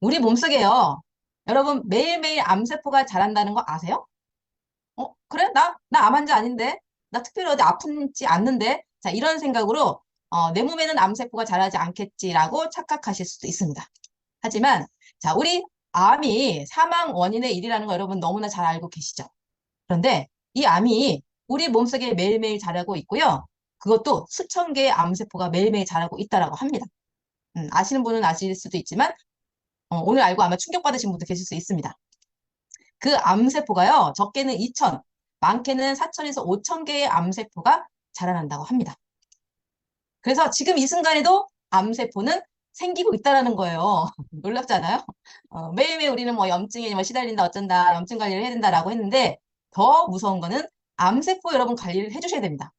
우리 몸속에요. 여러분 매일매일 암세포가 자란다는 거 아세요? 어, 그래? 나, 나 암 환자 아닌데? 나 특별히 어디 아프지 않는데? 자, 이런 생각으로 어, 내 몸에는 암세포가 자라지 않겠지라고 착각하실 수도 있습니다. 하지만 자, 우리 암이 사망 원인의 일이라는 거 여러분 너무나 잘 알고 계시죠? 그런데 이 암이 우리 몸속에 매일매일 자라고 있고요. 그것도 수천 개의 암세포가 매일매일 자라고 있다라고 합니다. 음, 아시는 분은 아실 수도 있지만 어, 오늘 알고 아마 충격받으신 분도 계실 수 있습니다. 그 암세포가요. 적게는 2천, 많게는 4천에서 5천 개의 암세포가 자라난다고 합니다. 그래서 지금 이 순간에도 암세포는 생기고 있다라는 거예요. 놀랍잖아요? 어, 매일매일 우리는 뭐 염증에 뭐 시달린다 어쩐다 염증 관리를 해야 된다라고 했는데 더 무서운 거는 암세포 여러분 관리를 해주셔야 됩니다.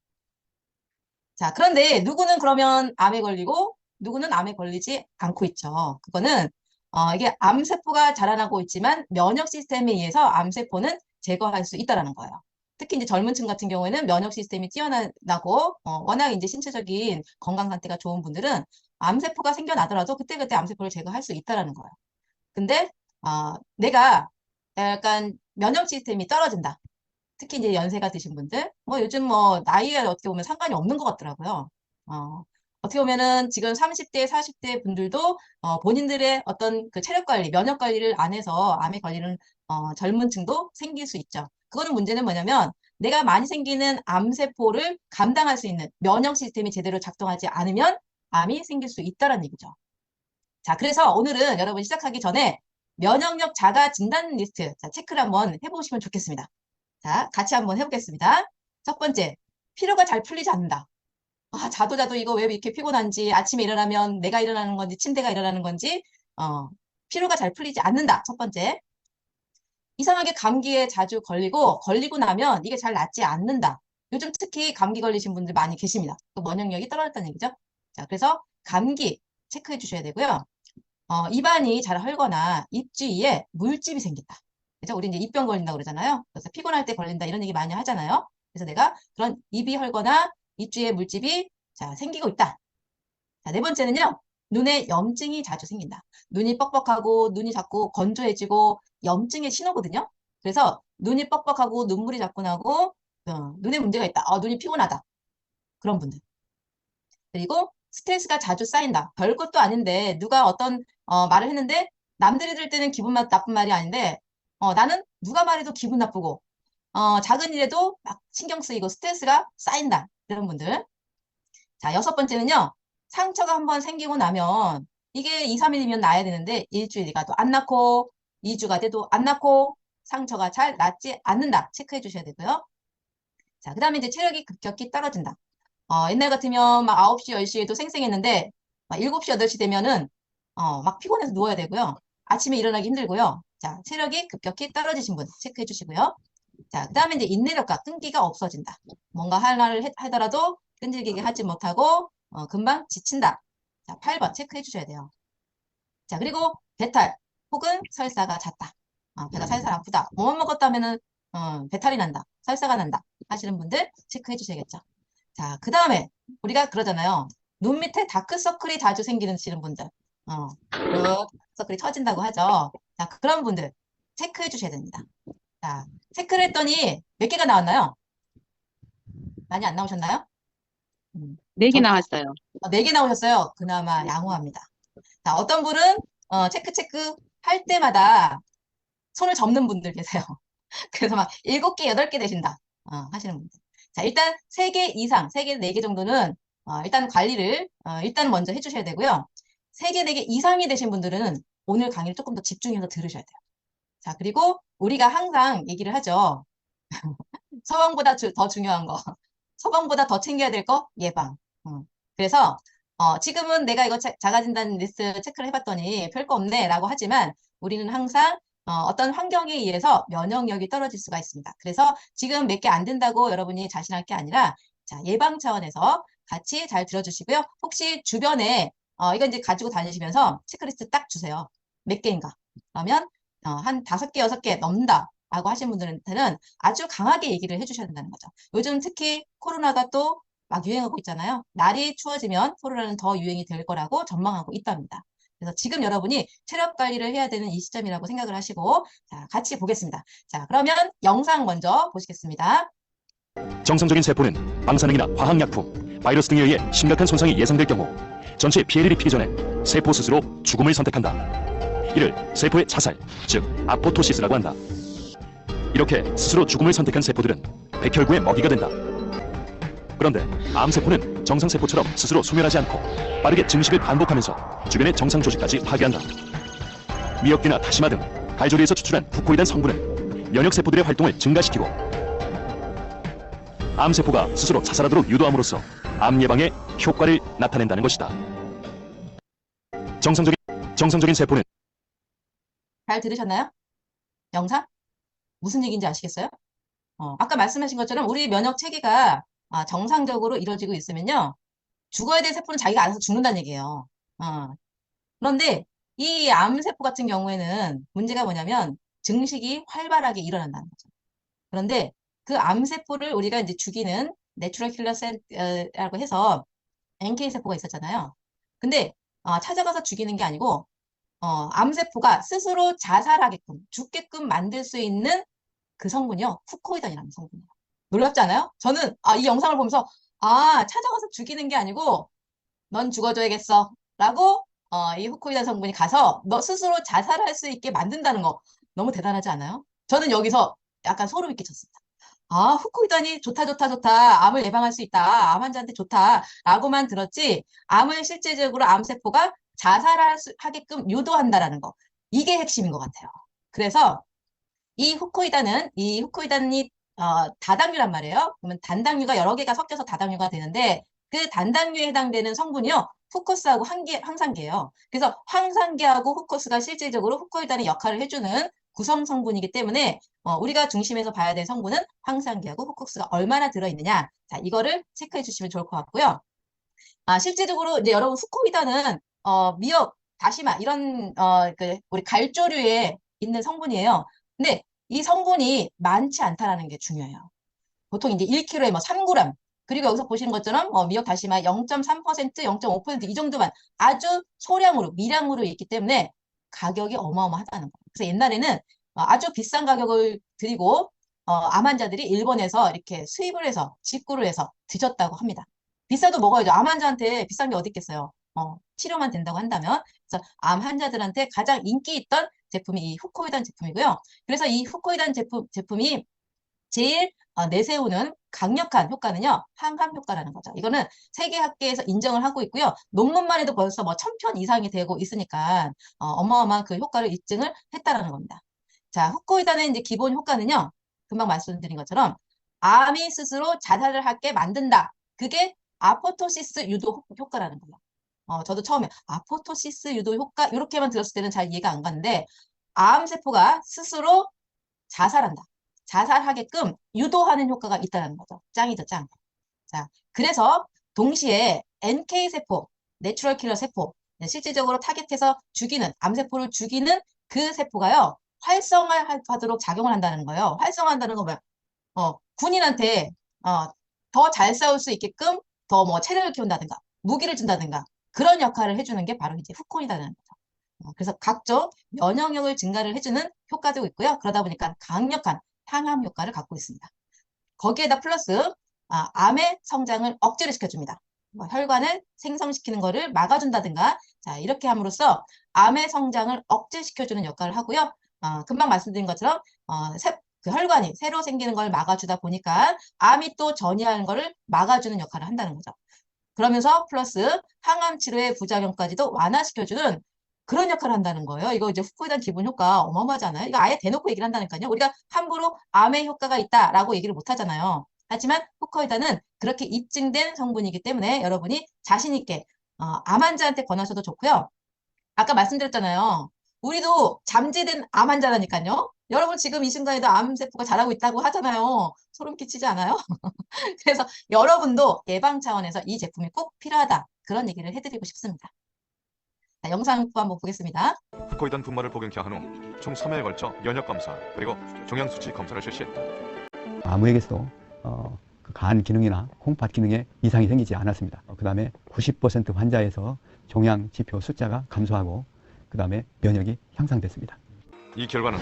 자, 그런데 누구는 그러면 암에 걸리고 누구는 암에 걸리지 않고 있죠. 그거는 어, 이게 암세포가 자라나고 있지만 면역 시스템에 의해서 암세포는 제거할 수 있다라는 거예요. 특히 이제 젊은 층 같은 경우에는 면역 시스템이 뛰어나고 어, 워낙 이제 신체적인 건강 상태가 좋은 분들은 암세포가 생겨나더라도 그때그때 암세포를 제거할 수 있다라는 거예요. 근데 어, 내가 약간 면역 시스템이 떨어진다. 특히 이제 연세가 드신 분들, 뭐 요즘 뭐 나이에 어떻게 보면 상관이 없는 것 같더라고요. 어, 어떻게 보면은 지금 30대, 40대 분들도 어, 본인들의 어떤 그 체력 관리, 면역 관리를 안 해서 암에 걸리는 어, 젊은 층도 생길 수 있죠. 그거는 문제는 뭐냐면 내가 많이 생기는 암세포를 감당할 수 있는 면역 시스템이 제대로 작동하지 않으면 암이 생길 수 있다는 얘기죠. 자, 그래서 오늘은 여러분 시작하기 전에 면역력 자가 진단 리스트 자, 체크를 한번 해보시면 좋겠습니다. 자, 같이 한번 해보겠습니다. 첫 번째, 피로가 잘 풀리지 않는다. 아, 자도 자도 이거 왜 이렇게 피곤한지, 아침에 일어나면 내가 일어나는 건지, 침대가 일어나는 건지, 어, 피로가 잘 풀리지 않는다. 첫 번째. 이상하게 감기에 자주 걸리고, 걸리고 나면 이게 잘 낫지 않는다. 요즘 특히 감기 걸리신 분들 많이 계십니다. 그 면역력이 떨어졌다는 얘기죠. 자, 그래서 감기 체크해 주셔야 되고요. 어, 입안이 잘 헐거나 입 주위에 물집이 생긴다. 그죠? 우리 이제 입병 걸린다 그러잖아요. 그래서 피곤할 때 걸린다 이런 얘기 많이 하잖아요. 그래서 내가 그런 입이 헐거나 입 주위에 물집이 자, 생기고 있다. 자, 네 번째는요. 눈에 염증이 자주 생긴다. 눈이 뻑뻑하고 눈이 자꾸 건조해지고 염증의 신호거든요. 그래서 눈이 뻑뻑하고 눈물이 자꾸 나고 어, 눈에 문제가 있다. 어, 눈이 피곤하다. 그런 분들. 그리고 스트레스가 자주 쌓인다. 별것도 아닌데 누가 어떤 어, 말을 했는데 남들이 들을 때는 기분 나쁜 말이 아닌데 어, 나는 누가 말해도 기분 나쁘고 어, 작은 일에도 막 신경 쓰이고 스트레스가 쌓인다. 이런 분들. 자, 여섯 번째는요. 상처가 한번 생기고 나면 이게 2, 3일이면 나야 되는데 일주일이 가도 안 낫고 2주가 돼도 안 낫고 상처가 잘 낫지 않는다. 체크해 주셔야 되고요. 자, 그 다음에 이제 체력이 급격히 떨어진다. 어, 옛날 같으면 막 9시, 10시에도 생생했는데 막 7시, 8시 되면은 어, 막 피곤해서 누워야 되고요. 아침에 일어나기 힘들고요. 자, 체력이 급격히 떨어지신 분 체크해 주시고요. 자, 그 다음에 이제 인내력과 끈기가 없어진다. 뭔가 할 말을 해- 하더라도 끈질기게 하지 못하고 어, 금방 지친다. 자, 8번 체크해 주셔야 돼요. 자, 그리고 배탈 혹은 설사가 잦다. 어, 배가 살살 아프다. 뭐만 먹었다면은 어, 배탈이 난다. 설사가 난다. 하시는 분들 체크해 주셔야겠죠. 자, 그 다음에 우리가 그러잖아요. 눈 밑에 다크서클이 자주 생기는 분들. 어, 다크서클이 처진다고 하죠. 자, 그런 분들 체크해 주셔야 됩니다. 자, 체크를 했더니 몇 개가 나왔나요? 많이 안 나오셨나요? 음, 네개 저- 나왔어요. 어, 네개 나오셨어요. 그나마 양호합니다. 자, 어떤 분은 어, 체크 체크 할 때마다 손을 접는 분들 계세요. 그래서 막 일곱 개, 여덟 개 되신다. 어, 하시는 분들. 자, 일단 세 개 이상, 세 개, 네 개 정도는 어, 일단 관리를 어, 일단 먼저 해주셔야 되고요. 세 개, 네 개 이상이 되신 분들은 오늘 강의를 조금 더 집중해서 들으셔야 돼요. 자, 그리고 우리가 항상 얘기를 하죠. 처방보다 주- 더 중요한 거. 처방보다 더 챙겨야 될 거? 예방. 어. 그래서 어, 지금은 내가 이거 자- 자가진단 리스트 체크를 해봤더니 별거 없네 라고 하지만 우리는 항상 어, 떤 환경에 의해서 면역력이 떨어질 수가 있습니다. 그래서 지금 몇 개 안 된다고 여러분이 자신할 게 아니라 자, 예방 차원에서 같이 잘 들어주시고요. 혹시 주변에 어, 이거 이제 가지고 다니시면서 체크리스트 딱 주세요. 몇 개인가? 그러면 어, 한 다섯 개, 여섯 개 넘는다. 라고 하신 분들한테는 아주 강하게 얘기를 해주셔야 된다는 거죠. 요즘 특히 코로나가 또 막 유행하고 있잖아요. 날이 추워지면 코로나는 더 유행이 될 거라고 전망하고 있답니다. 그래서 지금 여러분이 체력 관리를 해야 되는 이 시점이라고 생각을 하시고 자, 같이 보겠습니다. 자, 그러면 영상 먼저 보시겠습니다. 정상적인 세포는 방사능이나 화학약품, 바이러스 등에 의해 심각한 손상이 예상될 경우 전체 피해를 입히기 전에 세포 스스로 죽음을 선택한다. 이를 세포의 자살, 즉 아포토시스라고 한다. 이렇게 스스로 죽음을 선택한 세포들은 백혈구의 먹이가 된다. 그런데 암세포는 정상세포처럼 스스로 소멸하지 않고 빠르게 증식을 반복하면서 주변의 정상 조직까지 파괴한다. 미역귀나 다시마 등 갈조리에서 추출한 후코이단 성분은 면역세포들의 활동을 증가시키고 암세포가 스스로 자살하도록 유도함으로써 암 예방에 효과를 나타낸다는 것이다. 정상적인 정상적인 세포는 잘 들으셨나요? 영상? 무슨 얘기인지 아시겠어요? 어, 아까 말씀하신 것처럼 우리 면역 체계가 아, 정상적으로 이루어지고 있으면요. 죽어야 될 세포는 자기가 알아서 죽는다는 얘기예요. 어. 그런데 이 암세포 같은 경우에는 문제가 뭐냐면 증식이 활발하게 일어난다는 거죠. 그런데 그 암세포를 우리가 이제 죽이는 내추럴 킬러 셀이라고 해서 NK 세포가 있었잖아요. 근데 어, 찾아가서 죽이는 게 아니고 어, 암세포가 스스로 자살하게끔 죽게끔 만들 수 있는 그 성분이요. 후코이단이라는 성분이에요. 놀랍지 않아요? 저는 아, 이 영상을 보면서 아 찾아가서 죽이는 게 아니고 넌 죽어줘야겠어 라고 어, 이 후코이단 성분이 가서 너 스스로 자살할 수 있게 만든다는 거 너무 대단하지 않아요? 저는 여기서 약간 소름이 끼쳤습니다. 아, 후코이단이 좋다, 좋다, 좋다. 암을 예방할 수 있다. 암 환자한테 좋다. 라고만 들었지, 암을 실제적으로 암세포가 자살하게끔 유도한다라는 거. 이게 핵심인 것 같아요. 그래서 이 후코이단은, 이 후코이단이 어, 다당류란 말이에요. 그러면 단당류가 여러 개가 섞여서 다당류가 되는데, 그 단당류에 해당되는 성분이요. 후코스하고 항계, 황산계예요. 그래서 황산계하고 후코스가 실질적으로 후코이단의 역할을 해주는 구성 성분이기 때문에 어, 우리가 중심에서 봐야 될 성분은 황산계하고 후코스가 얼마나 들어있느냐. 자, 이거를 체크해 주시면 좋을 것 같고요. 아, 실제적으로 이제 여러분 후코이단은 어, 미역, 다시마 이런 어, 그 우리 갈조류에 있는 성분이에요. 근데 이 성분이 많지 않다라는 게 중요해요. 보통 이제 1kg에 뭐 3g 그리고 여기서 보시는 것처럼 어, 미역 다시마 0.3%, 0.5%이 정도만 아주 소량으로 미량으로 있기 때문에 가격이 어마어마하다는 거예요. 그래서 옛날에는 어, 아주 비싼 가격을 드리고 어, 암 환자들이 일본에서 이렇게 수입을 해서 직구를 해서 드셨다고 합니다. 비싸도 먹어야죠. 암 환자한테 비싼 게 어디 있겠어요. 어, 치료만 된다고 한다면 그래서 암 환자들한테 가장 인기 있던 제품이 이 후코이단 제품이고요. 그래서 이 후코이단 제품, 제품이 제일 어, 내세우는 강력한 효과는요, 항암 효과라는 거죠. 이거는 세계학계에서 인정을 하고 있고요. 논문만 해도 벌써 뭐 천 편 이상이 되고 있으니까 어, 어마어마한 그 효과를 입증을 했다라는 겁니다. 자, 후코이단의 이제 기본 효과는요, 금방 말씀드린 것처럼 암이 스스로 자살을 하게 만든다. 그게 아포토시스 유도 효과라는 거예요. 어, 저도 처음에 아포토시스 유도 효과 이렇게만 들었을 때는 잘 이해가 안 갔는데 암세포가 스스로 자살한다. 자살하게끔 유도하는 효과가 있다는 거죠. 짱이죠, 짱. 자, 그래서 동시에 NK 세포, 내추럴 킬러 세포, 네, 실질적으로 타겟해서 죽이는, 암세포를 죽이는 그 세포가요, 활성화하도록 작용을 한다는 거예요. 활성화한다는 건 뭐야? 어, 군인한테, 어, 더 잘 싸울 수 있게끔 더 뭐 체력을 키운다든가, 무기를 준다든가, 그런 역할을 해주는 게 바로 이제 후콘이라는 거죠. 어, 그래서 각종 면역력을 증가를 해주는 효과도 있고요. 그러다 보니까 강력한 항암 효과를 갖고 있습니다. 거기에다 플러스 아, 암의 성장을 억제를 시켜줍니다. 뭐 혈관을 생성시키는 것을 막아준다든가 자 이렇게 함으로써 암의 성장을 억제시켜주는 역할을 하고요. 어, 금방 말씀드린 것처럼 어, 새, 그 혈관이 새로 생기는 걸 막아주다 보니까 암이 또 전이하는 것을 막아주는 역할을 한다는 거죠. 그러면서 플러스 항암 치료의 부작용까지도 완화시켜주는 그런 역할을 한다는 거예요. 이거 이제 후코이단 기본 효과 어마어마하잖아요. 이거 아예 대놓고 얘기를 한다니까요. 우리가 함부로 암의 효과가 있다라고 얘기를 못 하잖아요. 하지만 후코이단은 그렇게 입증된 성분이기 때문에 여러분이 자신 있게 어, 암 환자한테 권하셔도 좋고요. 아까 말씀드렸잖아요. 우리도 잠재된 암 환자라니까요. 여러분 지금 이 순간에도 암세포가 자라고 있다고 하잖아요. 소름 끼치지 않아요? 그래서 여러분도 예방 차원에서 이 제품이 꼭 필요하다. 그런 얘기를 해드리고 싶습니다. 자, 영상 또 한번 보겠습니다. 후코이단 분말을 복용 기한 후 총 3회에 걸쳐 면역 검사 그리고 종양 수치 검사를 실시했다. 아무에게서도 어, 그간 기능이나 콩팥 기능에 이상이 생기지 않았습니다. 그 다음에 90% 환자에서 종양 지표 숫자가 감소하고 그 다음에 면역이 향상됐습니다. 이 결과는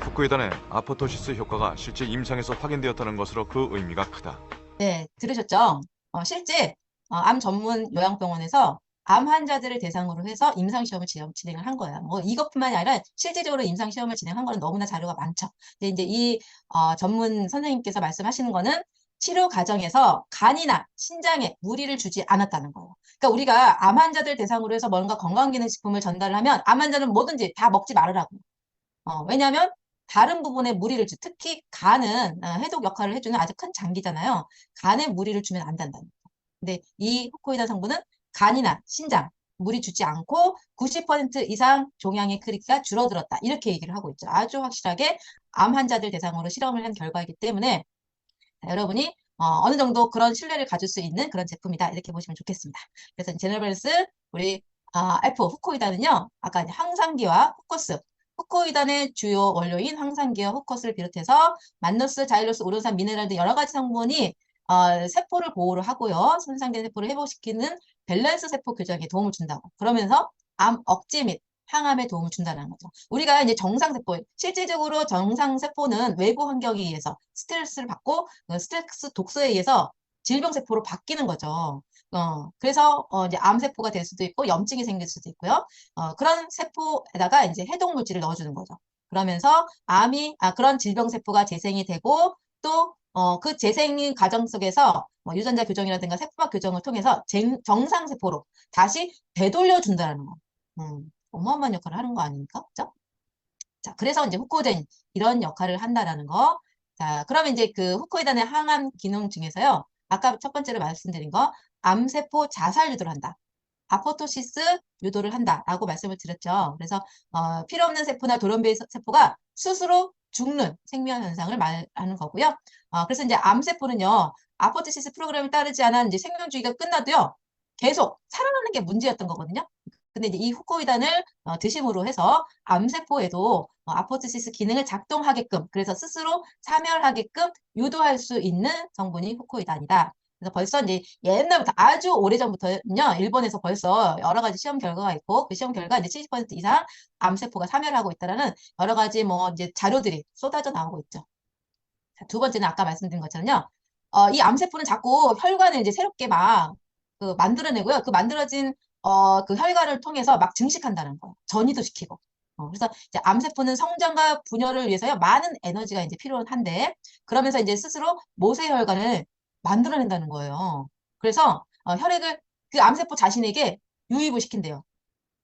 후쿠이단의 아포토시스 효과가 실제 임상에서 확인되었다는 것으로 그 의미가 크다. 네, 들으셨죠? 어, 실제 어, 암 전문 요양병원에서 암 환자들을 대상으로 해서 임상시험을 진행- 진행을 한 거예요. 뭐 이것뿐만이 아니라 실질적으로 임상시험을 진행한 거는 너무나 자료가 많죠. 근데 이제 이 어, 전문 선생님께서 말씀하시는 거는 치료 과정에서 간이나 신장에 무리를 주지 않았다는 거예요. 그러니까 우리가 암 환자들 대상으로 해서 뭔가 건강기능식품을 전달을 하면 암 환자는 뭐든지 다 먹지 말으라고. 어, 왜냐하면 다른 부분에 무리를 주, 특히 간은 어, 해독 역할을 해주는 아주 큰 장기잖아요. 간에 무리를 주면 안 된다는 거예요. 근데 이 후코이단 성분은 간이나 신장, 무리 주지 않고 90% 이상 종양의 크기가 줄어들었다. 이렇게 얘기를 하고 있죠. 아주 확실하게 암 환자들 대상으로 실험을 한 결과이기 때문에 자, 여러분이 어, 느 정도 그런 신뢰를 가질 수 있는 그런 제품이다. 이렇게 보시면 좋겠습니다. 그래서 제너벨스 우리 아, F 후코이단은요. 아까 이제 항상기와 후코스 후코이단의 주요 원료인 황산기와 후코스를 비롯해서 만노스, 자일로스, 우르산, 미네랄 등 여러 가지 성분이 어, 세포를 보호를 하고요. 손상된 세포를 회복시키는 밸런스 세포 교정에 도움을 준다고. 그러면서 암 억제 및 항암에 도움을 준다는 거죠. 우리가 이제 정상세포, 실질적으로 정상세포는 외부 환경에 의해서 스트레스를 받고 그 스트레스 독소에 의해서 질병세포로 바뀌는 거죠. 어, 그래서 어, 이제 암세포가 될 수도 있고 염증이 생길 수도 있고요. 어, 그런 세포에다가 이제 해독 물질을 넣어주는 거죠. 그러면서 암이 아 그런 질병 세포가 재생이 되고 또 어, 그 재생 과정 속에서 뭐 유전자 교정이라든가 세포막 교정을 통해서 쟁- 정상 세포로 다시 되돌려 준다는 거. 음, 어마어마한 역할을 하는 거 아닙니까? 그죠? 자, 그래서 이제 후코젠 이런 역할을 한다라는 거. 자, 그러면 이제 그 후코이단의 항암 기능 중에서요. 아까 첫 번째로 말씀드린 거 암세포 자살 유도를 한다. 아포토시스 유도를 한다라고 말씀을 드렸죠. 그래서 어, 필요 없는 세포나 돌연변이 세포가 스스로 죽는 생명 현상을 말하는 거고요. 어, 그래서 이제 암세포는요, 아포토시스 프로그램을 따르지 않아 이제 생명주기가 끝나도요, 계속 살아나는 게 문제였던 거거든요. 근데 이제 이 후코이단을 어, 드심으로 해서 암세포에도 어, 아포토시스 기능을 작동하게끔, 그래서 스스로 사멸하게끔 유도할 수 있는 성분이 후코이단이다. 그래서 벌써 이제 옛날부터 아주 오래전부터는요, 일본에서 벌써 여러 가지 시험 결과가 있고, 그 시험 결과 이제 70% 이상 암세포가 사멸하고 있다라는 여러 가지 뭐 이제 자료들이 쏟아져 나오고 있죠. 자, 두 번째는 아까 말씀드린 것처럼요, 어, 이 암세포는 자꾸 혈관을 이제 새롭게 막 그 만들어내고요. 그 만들어진 어, 그 혈관을 통해서 막 증식한다는 거예요. 전이도 시키고. 어, 그래서 이제 암세포는 성장과 분열을 위해서요, 많은 에너지가 이제 필요한데, 그러면서 이제 스스로 모세혈관을 만들어낸다는 거예요. 그래서 어, 혈액을 그 암세포 자신에게 유입을 시킨대요.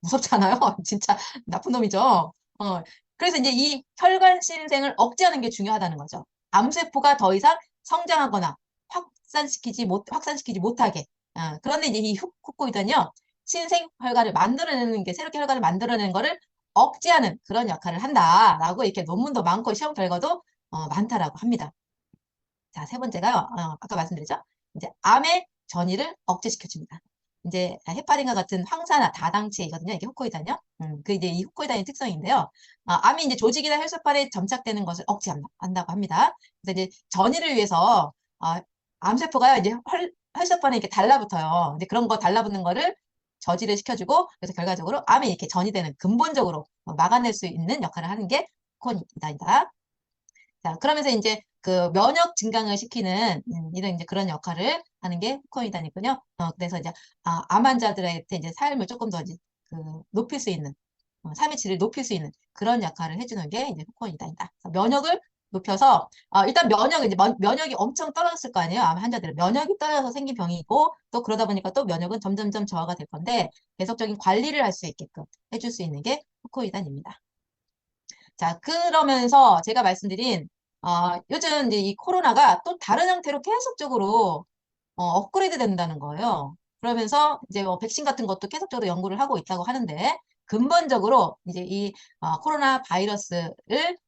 무섭잖아요. 진짜 나쁜 놈이죠. 어, 그래서 이제 이 혈관 신생을 억제하는 게 중요하다는 거죠. 암세포가 더 이상 성장하거나 확산시키지 못 확산시키지 못하게. 어, 그런데 이제 이 후- 후코이단요 신생 혈관을 만들어내는 게 새롭게 혈관을 만들어내는 거를 억제하는 그런 역할을 한다라고 이렇게 논문도 많고 시험 결과도 어, 많다라고 합니다. 자, 세 번째가 어, 아까 말씀드렸죠? 이제 암의 전이를 억제시켜줍니다. 이제 헤파린과 같은 황산화 다당체이거든요. 이게 후코이단이요. 음, 그 이제 이 후코이단의 특성인데요. 아, 암이 이제 조직이나 혈소판에 점착되는 것을 억제한다고 합니다. 그래서 이제 전이를 위해서 아, 암세포가 이제 혈, 혈소판에 이렇게 달라붙어요. 이제 그런 거 달라붙는 거를 저지를 시켜주고 그래서 결과적으로 암이 이렇게 전이 되는 근본적으로 어, 막아낼 수 있는 역할을 하는 게 후코이단이다. 자, 그러면서 이제 그 면역 증강을 시키는 음, 이런 이제 그런 역할을 하는 게 후코이단이군요. 어, 그래서 이제 아, 암 환자들한테 이제 삶을 조금 더 이제 그 높일 수 있는 어, 삶의 질을 높일 수 있는 그런 역할을 해주는 게 이제 후코이단이다. 그래서 면역을 높여서 어, 일단 면역 이제 면, 면역이 엄청 떨어졌을 거 아니에요. 암 환자들은 면역이 떨어져서 생긴 병이고 또 그러다 보니까 또 면역은 점점점 저하가 될 건데 계속적인 관리를 할 수 있게끔 해줄 수 있는 게 후코이단입니다. 자, 그러면서 제가 말씀드린 어, 요즘 이제 이 코로나가 또 다른 형태로 계속적으로 어, 업그레이드 된다는 거예요. 그러면서 이제 뭐 백신 같은 것도 계속적으로 연구를 하고 있다고 하는데 근본적으로 이제 이 어, 코로나 바이러스를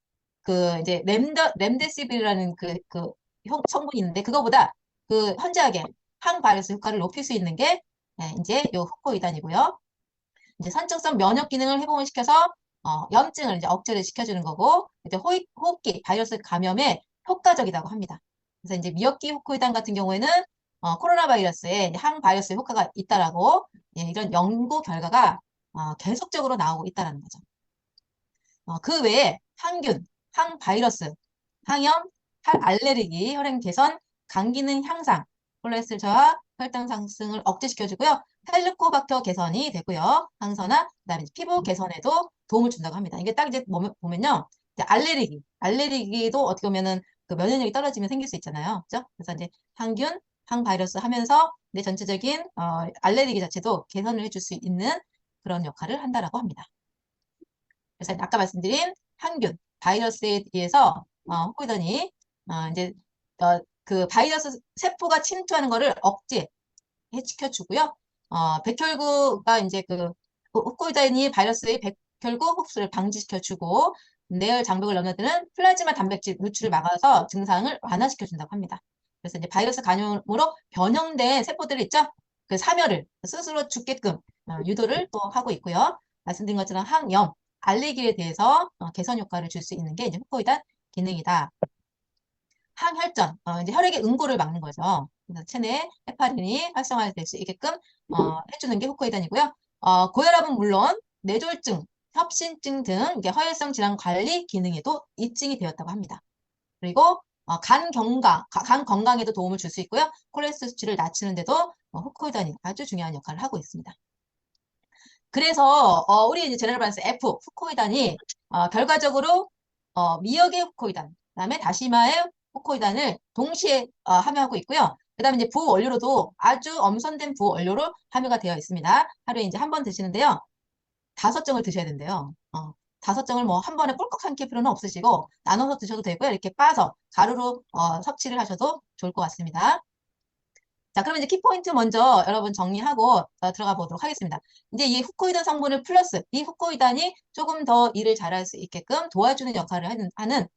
그 이제 렘더 렘데시빌이라는 그, 그 형- 성분이 있는데 그거보다 그 현저하게 항바이러스 효과를 높일 수 있는 게 예, 이제 요 후코이단이고요. 이제 선천성 면역 기능을 회복을 시켜서 어, 염증을 이제 억제를 시켜주는 거고 이제 호흡, 호흡기 바이러스 감염에 효과적이라고 합니다. 그래서 이제 미역기 후코이단 같은 경우에는 어, 코로나 바이러스에 항바이러스 효과가 있다라고 예, 이런 연구 결과가 어, 계속적으로 나오고 있다라는 거죠. 어, 그 외에 항균, 항바이러스, 항염, 항알레르기, 혈행 개선, 간 기능 향상, 콜레스테롤 저하, 혈당 상승을 억제시켜주고요. 헬리코박터 개선이 되고요. 항산화, 그다음에 피부 개선에도 도움을 준다고 합니다. 이게 딱 이제 보면, 보면요. 이제 알레르기, 알레르기도 어떻게 보면은 그 면역력이 떨어지면 생길 수 있잖아요. 그죠? 그래서 이제 항균, 항바이러스 하면서 내 전체적인 어, 알레르기 자체도 개선을 해줄 수 있는 그런 역할을 한다라고 합니다. 그래서 아까 말씀드린 항균, 바이러스에 의해서 어, 호코이던이 어, 이제 어, 그 바이러스 세포가 침투하는 거를 억제시켜주고요. 어, 백혈구가 이제 그 호코이던이 바이러스의 백혈구 흡수를 방지시켜주고 뇌열 장벽을 넘나드는 플라즈마 단백질 누출을 막아서 증상을 완화시켜준다고 합니다. 그래서 이제 바이러스 감염으로 변형된 세포들 있죠? 그 사멸을 스스로 죽게끔 어, 유도를 또 하고 있고요. 말씀드린 것처럼 항염, 알레르기에 대해서 어, 개선 효과를 줄 수 있는 게 이제 후코이단 기능이다. 항혈전, 어, 이제 혈액의 응고를 막는 거죠. 그래서 체내 헤파린이 활성화될 수 있게끔 어, 해주는 게 후코이단이고요. 어, 고혈압은 물론 뇌졸중, 협신증 등 이게 허혈성 질환 관리 기능에도 입증이 되었다고 합니다. 그리고 어, 간 가- 간 건강에도 도움을 줄 수 있고요. 콜레스테롤 수치를 낮추는데도 어, 후코이단이 아주 중요한 역할을 하고 있습니다. 그래서 어, 우리 이제 제너럴 바이러스 F 후코이단이 어, 결과적으로 어, 미역의 후코이단, 그다음에 다시마의 후코이단을 동시에 어, 함유하고 있고요. 그다음에 이제 부원료로도 아주 엄선된 부원료로 함유가 되어 있습니다. 하루에 이제 한 번 드시는데요. 다섯 정을 드셔야 된대요. 어, 다섯 정을 뭐 한 번에 꿀꺽 삼킬 필요는 없으시고 나눠서 드셔도 되고요. 이렇게 빠서 가루로 어, 섭취를 하셔도 좋을 것 같습니다. 자, 그러면 이제 키포인트 먼저 여러분 정리하고 어, 들어가 보도록 하겠습니다. 이제 이 후코이단 성분을 플러스 이 후코이단이 조금 더 일을 잘할 수 있게끔 도와주는 역할을 하는, 하는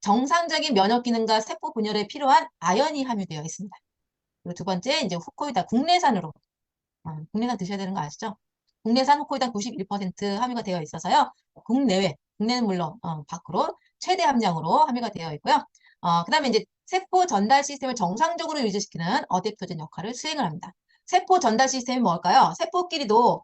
정상적인 면역 기능과 세포 분열에 필요한 아연이 함유되어 있습니다. 그리고 두 번째 이제 후코이단 국내산으로 어, 국내산 드셔야 되는 거 아시죠? 국내산 후코이단 91% 함유가 되어 있어서요. 국내외, 국내는 물론 어, 밖으로 최대 함량으로 함유가 되어 있고요. 어, 그 다음에 이제 세포 전달 시스템을 정상적으로 유지시키는 어댑터전 역할을 수행을 합니다. 세포 전달 시스템이 뭘까요? 세포끼리도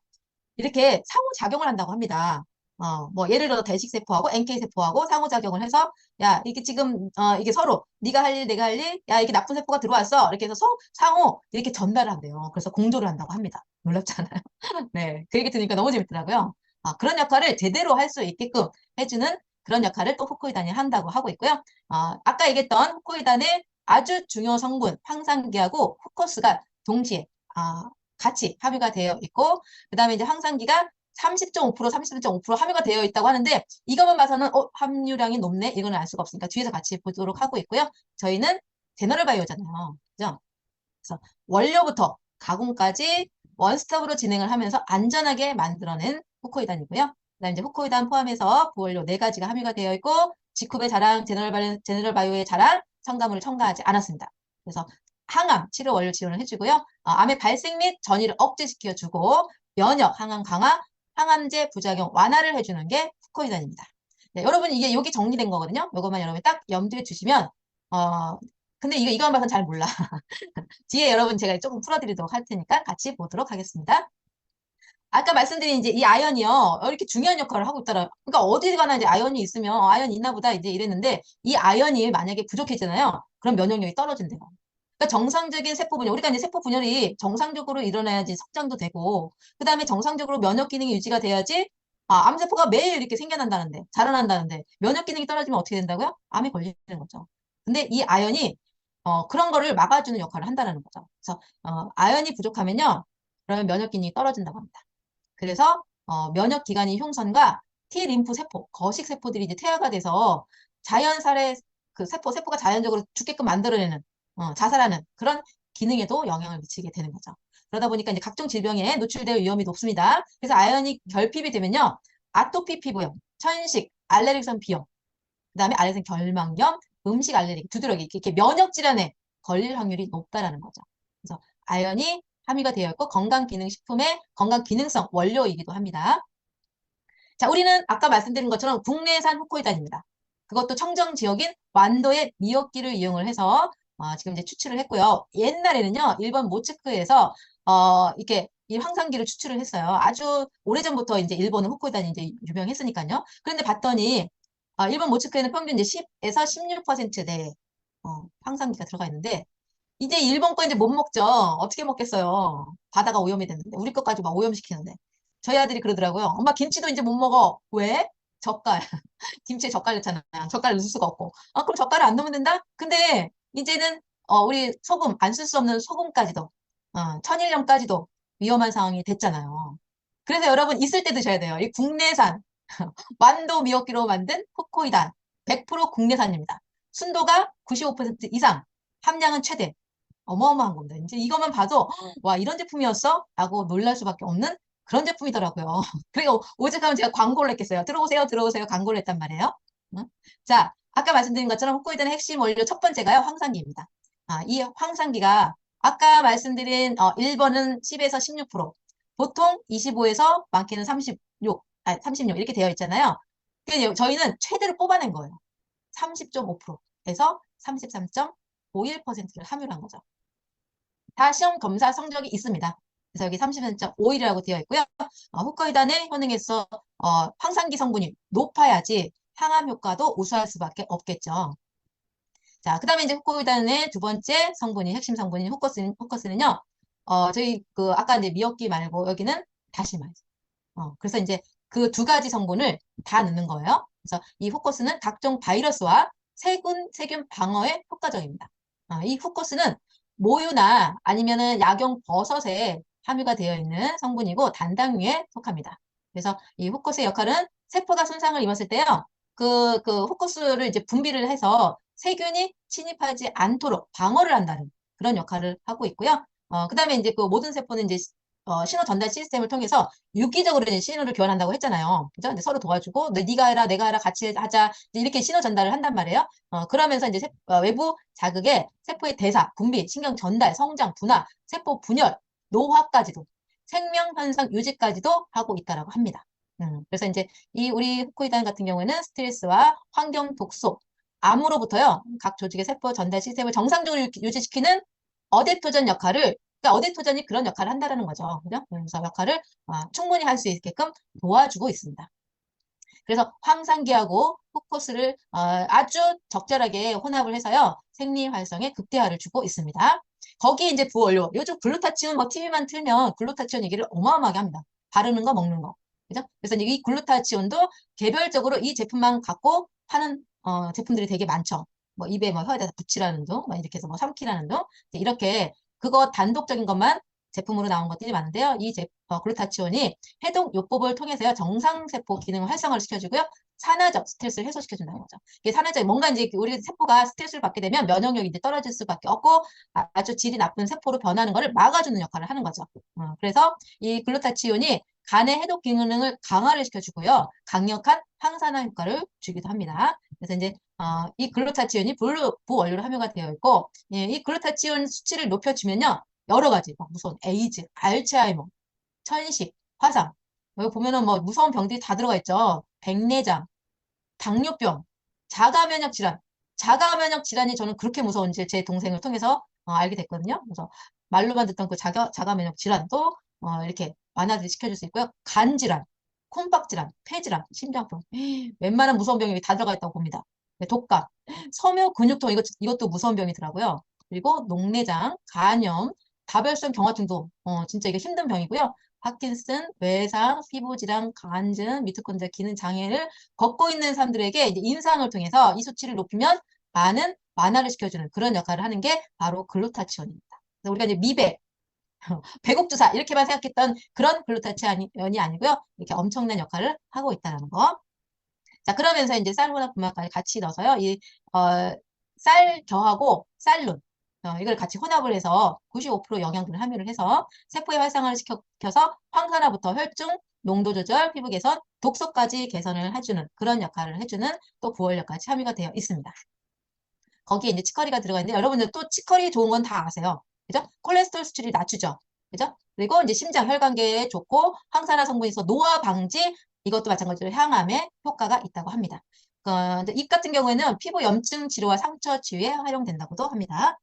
이렇게 상호작용을 한다고 합니다. 어, 뭐 예를 들어 대식세포하고 NK세포하고 상호작용을 해서 야 이게 지금 어, 이게 서로 네가 할 일 내가 할 일 야 이게 나쁜 세포가 들어왔어 이렇게 해서 서, 상호 이렇게 전달을 한대요. 그래서 공조를 한다고 합니다. 놀랍잖아요. 네, 그 얘기 들으니까 너무 재밌더라고요. 아, 그런 역할을 제대로 할 수 있게끔 해주는 그런 역할을 또 후코이단이 한다고 하고 있고요. 아, 아까 얘기했던 후코이단의 아주 중요 성분 황산기하고 후코스가 동시에 아, 같이 함유가 되어 있고 그 다음에 이제 황산기가 30.5% 31.5% 함유가 되어 있다고 하는데 이것만 봐서는 어, 함유량이 높네 이거는 알 수가 없으니까 뒤에서 같이 보도록 하고 있고요. 저희는 제너럴 바이오잖아요. 그죠? 그래서 원료부터 가공까지 원스톱으로 진행을 하면서 안전하게 만들어낸 후코이단이고요. 그다음 이제 후코이단 포함해서 부원료 네 가지가 함유가 되어 있고 지쿠베 자랑, 제너럴, 바이오, 제너럴 바이오의 자랑 첨가물을 첨가하지 않았습니다. 그래서 항암 치료 원료 지원을 해주고요. 어, 암의 발생 및 전이를 억제시켜주고 면역, 항암 강화, 항암제 부작용 완화를 해주는 게 후코이단입니다. 네, 여러분 이게 여기 정리된 거거든요. 이것만 여러분 딱 염두에 두시면 어 근데 이거 이거만 봐서는 잘 몰라. 뒤에 여러분 제가 조금 풀어드리도록 할 테니까 같이 보도록 하겠습니다. 아까 말씀드린 이제 이 아연이요 어, 이렇게 중요한 역할을 하고 있더라. 그러니까 어디 가나 이제 아연이 있으면 어, 아연이 있나 보다 이제 이랬는데 이 아연이 만약에 부족해지잖아요. 그럼 면역력이 떨어진대요. 그러니까 정상적인 세포 분열, 우리가 이제 세포 분열이 정상적으로 일어나야지 성장도 되고, 그 다음에 정상적으로 면역 기능이 유지가 돼야지, 아, 암세포가 매일 이렇게 생겨난다는데, 자라난다는데, 면역 기능이 떨어지면 어떻게 된다고요? 암에 걸리는 거죠. 근데 이 아연이, 어, 그런 거를 막아주는 역할을 한다는 거죠. 그래서, 어, 아연이 부족하면요, 그러면 면역 기능이 떨어진다고 합니다. 그래서, 어, 면역 기관의 흉선과 T 림프 세포, 거식 세포들이 이제 퇴화가 돼서 자연살의 그 세포, 세포가 자연적으로 죽게끔 만들어내는 어, 자살하는 그런 기능에도 영향을 미치게 되는 거죠. 그러다 보니까 이제 각종 질병에 노출될 위험이 높습니다. 그래서 아연이 결핍이 되면요. 아토피 피부염, 천식, 알레르기성 비염, 그다음에 알레르기 결막염, 음식 알레르기, 두드러기 이렇게 면역 질환에 걸릴 확률이 높다라는 거죠. 그래서 아연이 함유가 되어 있고 건강기능식품의 건강기능성 원료이기도 합니다. 자, 우리는 아까 말씀드린 것처럼 국내산 후코이단입니다. 그것도 청정 지역인 완도의 미역기를 이용을 해서 어, 지금 이제 추출을 했고요. 옛날에는요, 일본 모츠크에서 어, 이렇게 이 황산기를 추출을 했어요. 아주 오래전부터 이제 일본은 후쿠오카단이 이제 유명했으니까요. 그런데 봤더니 아, 일본 모츠크에는 평균 이제 10에서 16%대 어, 황산기가 들어가 있는데 이제 일본 거 이제 못 먹죠. 어떻게 먹겠어요? 바다가 오염이 됐는데 우리 것까지 막 오염시키는데 저희 아들이 그러더라고요. 엄마 김치도 이제 못 먹어. 왜? 젓갈. 김치에 젓갈 넣잖아요. 젓갈 넣을 수가 없고. 아, 그럼 젓갈을 안 넣으면 된다? 근데 이제는 어, 우리 소금 안 쓸 수 없는 소금까지도 어, 천일염까지도 위험한 상황이 됐잖아요. 그래서 여러분 있을 때 드셔야 돼요. 이 국내산 완도 미역기로 만든 후코이단 100% 국내산입니다. 순도가 95% 이상, 함량은 최대. 어마어마한 겁니다. 이제 이것만 봐도 와 이런 제품이었어? 라고 놀랄 수밖에 없는 그런 제품이더라고요. 그리고 오죽하면 제가 광고를 했겠어요. 들어오세요, 들어오세요. 광고를 했단 말이에요. 응? 자, 아까 말씀드린 것처럼 후코이단의 핵심 원료 첫 번째가요. 황산기입니다. 아, 이 황산기가 아까 말씀드린 어, 1번은 10에서 16%, 보통 25에서 많게는 36, 아, 36 이렇게 되어 있잖아요. 근데 저희는 최대로 뽑아낸 거예요. 30.5%에서 33.51%를 함유한 거죠. 다 시험 검사 성적이 있습니다. 그래서 여기 33.51이라고 되어 있고요. 어, 후코이단의 효능에서 어, 황산기 성분이 높아야지 항암 효과도 우수할 수밖에 없겠죠. 자, 그 다음에 이제 후코이단의 두 번째 성분이, 핵심 성분인 후커스는, 후커스는요, 어, 저희 그, 아까 이제 미역기 말고 여기는 다시마예요. 어, 그래서 이제 그 두 가지 성분을 다 넣는 거예요. 그래서 이 후커스는 각종 바이러스와 세균, 세균 방어에 효과적입니다. 아, 이 후커스는 모유나 아니면은 약용 버섯에 함유가 되어 있는 성분이고 단당류에 속합니다. 그래서 이 후커스의 역할은 세포가 손상을 입었을 때요. 그, 그 후커스를 이제 분비를 해서 세균이 침입하지 않도록 방어를 한다는 그런 역할을 하고 있고요. 어, 그 다음에 이제 그 모든 세포는 이제 어, 신호 전달 시스템을 통해서 유기적으로 신호를 교환한다고 했잖아요. 그죠? 근데 서로 도와주고, 너, 네가 해라, 내가 해라, 같이 하자. 이렇게 신호 전달을 한단 말이에요. 어, 그러면서 이제 세- 어, 외부 자극에 세포의 대사, 분비, 신경 전달, 성장, 분화, 세포 분열, 노화까지도, 생명 현상 유지까지도 하고 있다라고 합니다. 음, 그래서 이제 이 우리 후코이단 같은 경우에는 스트레스와 환경 독소, 암으로부터요, 각 조직의 세포 전달 시스템을 정상적으로 유- 유지시키는 어댑토전 역할을 그러니까 어댑토전이 그런 역할을 한다는 거죠. 그죠? 그래서 역할을 아, 충분히 할 수 있게끔 도와주고 있습니다. 그래서 황산기하고 후코스를 어, 아주 적절하게 혼합을 해서요. 생리 활성에 극대화를 주고 있습니다. 거기에 이제 부원료. 요즘 글루타치온 뭐 TV만 틀면 글루타치온 얘기를 어마어마하게 합니다. 바르는 거 먹는 거. 그죠? 그래서 이 글루타치온도 개별적으로 이 제품만 갖고 하는 어, 제품들이 되게 많죠. 뭐 입에 뭐 혀에다 붙이라는 둥, 막 이렇게 해서 뭐 삼키라는 둥, 이렇게 그거 단독적인 것만 제품으로 나온 것들이 많은데요. 이 제, 어, 글루타치온이 해독 요법을 통해서요 정상세포 기능을 활성화를 시켜주고요. 산화적 스트레스를 해소시켜준다는 거죠. 이게 산화적 뭔가 이제 우리 세포가 스트레스를 받게 되면 면역력이 이제 떨어질 수밖에 없고 아- 아주 질이 나쁜 세포로 변하는 것을 막아주는 역할을 하는 거죠. 어, 그래서 이 글루타치온이 간의 해독 기능을 강화를 시켜주고요. 강력한 항산화 효과를 주기도 합니다. 그래서 이제 어, 이 글루타치온이 부, 부원료로 함유가 되어 있고 예, 이 글루타치온 수치를 높여주면요. 여러 가지 막 무서운 에이즈, 알츠하이머, 천식, 화상 여기 보면은 뭐 무서운 병들이 다 들어가 있죠. 백내장, 당뇨병, 자가면역 질환. 자가면역 질환이 저는 그렇게 무서운지 제 동생을 통해서 어, 알게 됐거든요. 그래서 말로만 듣던 그 자가, 자가면역 질환도 어, 이렇게 완화를 시켜줄 수 있고요. 간 질환, 콩밥 질환, 폐 질환, 심장병. 웬만한 무서운 병이 다 들어가 있다고 봅니다. 네, 독감, 섬유 근육통 이것, 이것도 무서운 병이더라고요. 그리고 녹내장, 간염, 다별성 경화증도 어, 진짜 이게 힘든 병이고요. 파킨슨, 외상, 피부질환, 간증, 미토콘드리아 기능 장애를 겪고 있는 사람들에게 임상을 통해서 이 수치를 높이면 많은 완화를 시켜주는 그런 역할을 하는 게 바로 글루타치온입니다. 우리가 이제 미백, 배곡주사 이렇게만 생각했던 그런 글루타치온이 아니고요. 이렇게 엄청난 역할을 하고 있다는 거. 자, 그러면서 이제 쌀보다 분말까지 같이 넣어서요. 이, 어, 쌀겨하고 쌀룬, 어, 이걸 같이 혼합을 해서 95% 영양분을 함유를 해서 세포의 활성화를 시켜서 황산화부터 혈중, 농도 조절, 피부 개선, 독소까지 개선을 해주는 그런 역할을 해주는 또 부원료까지 함유가 되어 있습니다. 거기에 이제 치커리가 들어가 있는데 여러분들 또 치커리 좋은 건 다 아세요. 그죠? 콜레스테롤 수치를 낮추죠. 그죠? 그리고 이제 심장 혈관계에 좋고 항산화 성분이 있어 노화 방지 이것도 마찬가지로 항암에 효과가 있다고 합니다. 어, 근데 잎 같은 경우에는 피부 염증 치료와 상처 치유에 활용된다고도 합니다.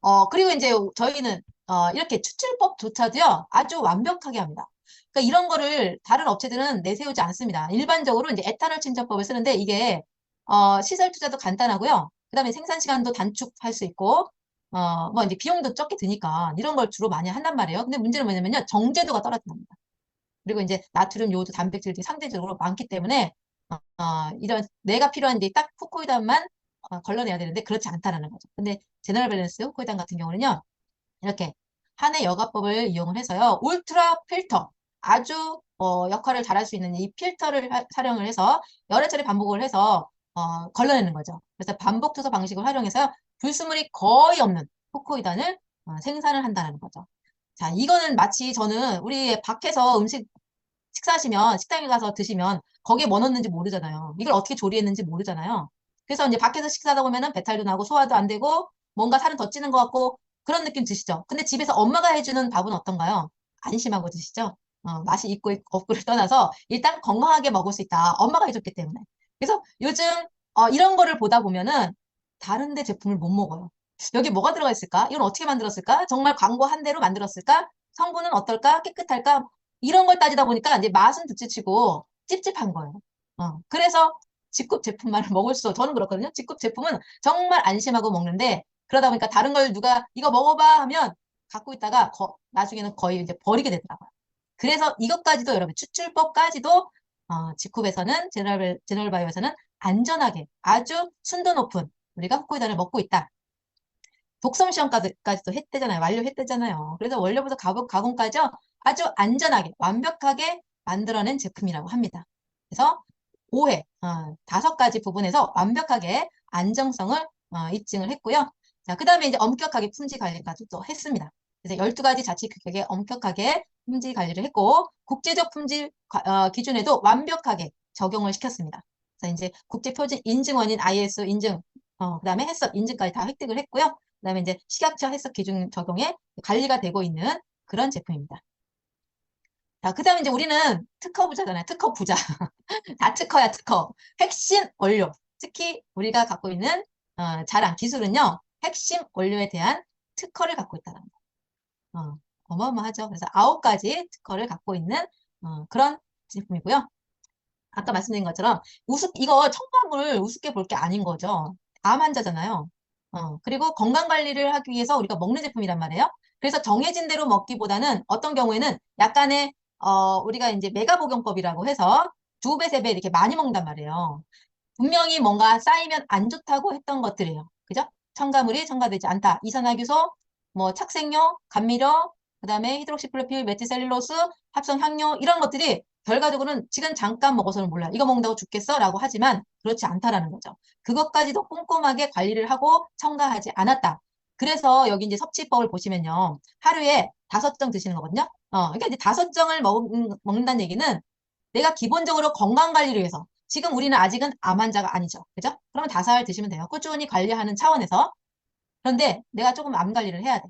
어, 그리고 이제 저희는 어, 이렇게 추출법조차도요, 아주 완벽하게 합니다. 그러니까 이런 거를 다른 업체들은 내세우지 않습니다. 일반적으로 이제 에탄올 침전법을 쓰는데 이게 어, 시설 투자도 간단하고요. 그다음에 생산 시간도 단축할 수 있고 어, 뭐 이제 비용도 적게 드니까 이런 걸 주로 많이 한단 말이에요. 근데 문제는 뭐냐면요. 정제도가 떨어진답니다. 그리고 이제 나트륨, 요오드, 단백질들이 상대적으로 많기 때문에 어, 어, 이런 내가 필요한데 딱 후코이단만 어, 걸러내야 되는데 그렇지 않다라는 거죠. 근데 제너럴 밸런스 후코이단 같은 경우는요. 이렇게 한해 여가법을 이용을 해서요. 울트라 필터 아주 어, 역할을 잘할 수 있는 이 필터를 하- 사용을 해서 여러 차례 반복을 해서 어, 걸러내는 거죠. 그래서 반복 투소 방식을 활용해서 불순물이 거의 없는 후코이단을 어, 생산을 한다는 거죠. 자, 이거는 마치 저는 우리 밖에서 음식 식사하시면 식당에 가서 드시면 거기에 뭐 넣었는지 모르잖아요. 이걸 어떻게 조리했는지 모르잖아요. 그래서 이제 밖에서 식사하다 보면은 배탈도 나고 소화도 안 되고 뭔가 살은 더 찌는 것 같고 그런 느낌 드시죠? 근데 집에서 엄마가 해주는 밥은 어떤가요? 안심하고 드시죠? 어, 맛이 있고 있- 없고를 떠나서 일단 건강하게 먹을 수 있다. 엄마가 해줬기 때문에. 그래서 요즘 어, 이런 거를 보다 보면은 다른 데 제품을 못 먹어요. 여기 뭐가 들어가 있을까? 이건 어떻게 만들었을까? 정말 광고 한 대로 만들었을까? 성분은 어떨까? 깨끗할까? 이런 걸 따지다 보니까 이제 맛은 둘째치고 찝찝한 거예요. 어, 그래서 직급 제품만 먹을 수, 저는 그렇거든요. 직급 제품은 정말 안심하고 먹는데 그러다 보니까 다른 걸 누가 이거 먹어봐 하면 갖고 있다가 거- 나중에는 거의 이제 버리게 되더라고요. 그래서 이것까지도 여러분 추출법까지도 어, 직급에서는 제너럴, 제너럴 바이오에서는 안전하게 아주 순도 높은 우리가 후코이단을 먹고 있다. 독성 시험까지도 했대잖아요. 완료했대잖아요. 그래서 원료부터 가공, 가공까지 아주 안전하게 완벽하게 만들어낸 제품이라고 합니다. 그래서 5회 어, 다섯 가지 부분에서 완벽하게 안정성을 어, 입증을 했고요. 자, 그 다음에 이제 엄격하게 품질 관리까지 또 했습니다. 그래서 12가지 자치 규격에 엄격하게 품질 관리를 했고 국제적 품질 과- 어, 기준에도 완벽하게 적용을 시켰습니다. 그래서 이제 국제표준 인증원인 ISO 인증, 어, 그 다음에 해썹 인증까지 다 획득을 했고요. 그 다음에 이제 식약처 해썹 기준 적용에 관리가 되고 있는 그런 제품입니다. 자, 그 다음에 이제 우리는 특허 부자잖아요. 특허 부자. 다 특허야, 특허. 핵심 원료. 특히 우리가 갖고 있는 어, 자랑 기술은요. 핵심 원료에 대한 특허를 갖고 있다는 거. 어, 어마어마하죠. 그래서 아홉 가지 특허를 갖고 있는 어, 그런 제품이고요. 아까 말씀드린 것처럼 우습 이거 첨가물 우습게 볼 게 아닌 거죠. 암 환자잖아요. 어, 그리고 건강 관리를 하기 위해서 우리가 먹는 제품이란 말이에요. 그래서 정해진 대로 먹기보다는 어떤 경우에는 약간의 어, 우리가 이제 메가 복용법이라고 해서 두 배, 세 배 이렇게 많이 먹는단 말이에요. 분명히 뭔가 쌓이면 안 좋다고 했던 것들이에요. 그죠? 첨가물이 첨가되지 않다. 이산화규소, 뭐 착색료, 감미료, 그 다음에 히드록시프로필, 메티셀룰로스, 합성 향료 이런 것들이 결과적으로는 지금 잠깐 먹어서는 몰라. 이거 먹는다고 죽겠어? 라고 하지만 그렇지 않다라는 거죠. 그것까지도 꼼꼼하게 관리를 하고 첨가하지 않았다. 그래서 여기 이제 섭취법을 보시면요. 하루에 다섯 정 드시는 거거든요. 어, 그러니까 이제 다섯 정을 먹, 먹는다는 얘기는 내가 기본적으로 건강 관리를 위해서 지금 우리는 아직은 암 환자가 아니죠. 그죠? 그러면 다섯 알 드시면 돼요. 꾸준히 관리하는 차원에서. 그런데 내가 조금 암 관리를 해야 돼.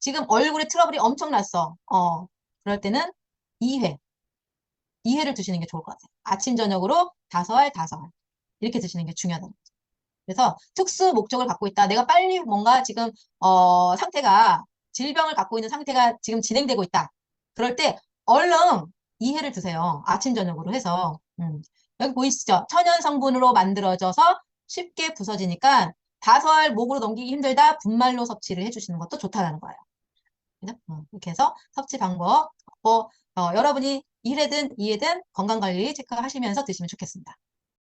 지금 얼굴에 트러블이 엄청 났어. 어, 그럴 때는 2회. 2회를 드시는 게 좋을 것 같아요. 아침, 저녁으로 다섯 알, 다섯 알. 이렇게 드시는 게 중요하다는 거죠. 그래서 특수 목적을 갖고 있다. 내가 빨리 뭔가 지금, 어, 상태가, 질병을 갖고 있는 상태가 지금 진행되고 있다. 그럴 때 얼른 2회를 드세요. 아침, 저녁으로 해서. 음. 여기 보이시죠? 천연 성분으로 만들어져서 쉽게 부서지니까 알 목으로 넘기기 힘들다. 분말로 섭취를 해주시는 것도 좋다는 거예요. 어, 이렇게 해서 섭취 방법, 뭐, 어, 여러분이 1회든 2회든 건강관리 체크하시면서 드시면 좋겠습니다.